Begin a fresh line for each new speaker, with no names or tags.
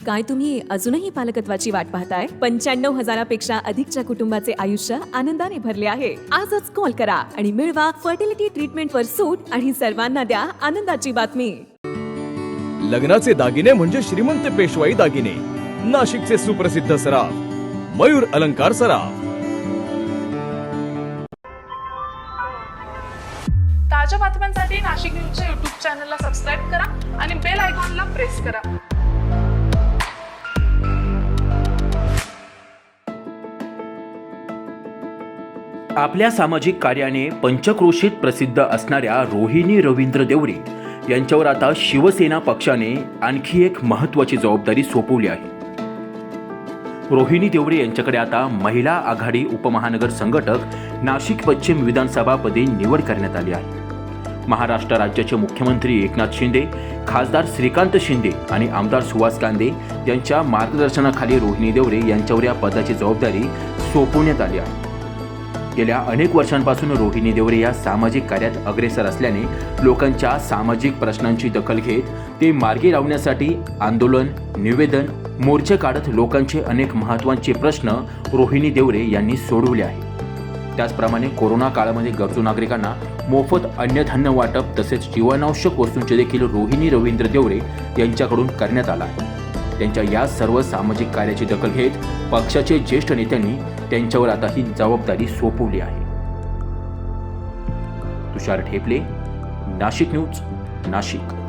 काय तुम्ही अजूनही पालकत्वाची वाट पाहताय? पंच्याण्णव हजारापेक्षा अधिकच्या कुटुंबाचे आयुष्य आनंदाने भरले आहे. आजच कॉल करा आणि मिळवा फर्टिलिटी ट्रीटमेंटवर सूट आणि सर्वांना द्या आनंदाची बातमी.
लग्नाचे दागिने म्हणजे श्रीमंत पेशवाई दागिने. नाशिकचे सुप्रसिद्ध सराफ. मयूर अलंकार सराफ.
ताज्या बातम्यांसाठी नाशिक न्यूजच्या युट्यूब चॅनलला सबस्क्राईब करा आणि बेल आयकॉनला प्रेस करा.
आपल्या सामाजिक कार्याने पंचक्रोशीत प्रसिद्ध असणाऱ्या रोहिणी रवींद्र देवरे यांच्यावर आता शिवसेना पक्षाने आणखी एक महत्त्वाची जबाबदारी सोपवली आहे. रोहिणी देवरे यांच्याकडे आता महिला आघाडी उपमहानगर संघटक नाशिक पश्चिम विधानसभापदी निवड करण्यात आली आहे. महाराष्ट्र राज्याचे मुख्यमंत्री एकनाथ शिंदे खासदार श्रीकांत शिंदे आणि आमदार सुहास कांदे यांच्या मार्गदर्शनाखाली रोहिणी देवरे यांच्यावर या पदाची जबाबदारी सोपवण्यात आली आहे. गेल्या अनेक वर्षांपासून रोहिणी देवरे या सामाजिक कार्यात अग्रेसर असल्याने लोकांच्या सामाजिक प्रश्नांची दखल घेत ते मार्गी लावण्यासाठी आंदोलन निवेदन मोर्चे काढत लोकांचे अनेक महत्त्वाचे प्रश्न रोहिणी देवरे यांनी सोडवले आहे त्याचप्रमाणे कोरोना काळामध्ये गरजू नागरिकांना मोफत अन्नधान्य वाटप तसेच जीवनावश्यक वस्तूंचे देखील रोहिणी रवींद्र देवरे यांच्याकडून करण्यात आला आहे. त्यांच्या या सर्व सामाजिक कार्याची दखल घेत पक्षाचे ज्येष्ठ नेत्यांनी त्यांच्यावर आता ही जबाबदारी सोपवली आहे. तुषार ठेपले नाशिक न्यूज नाशिक.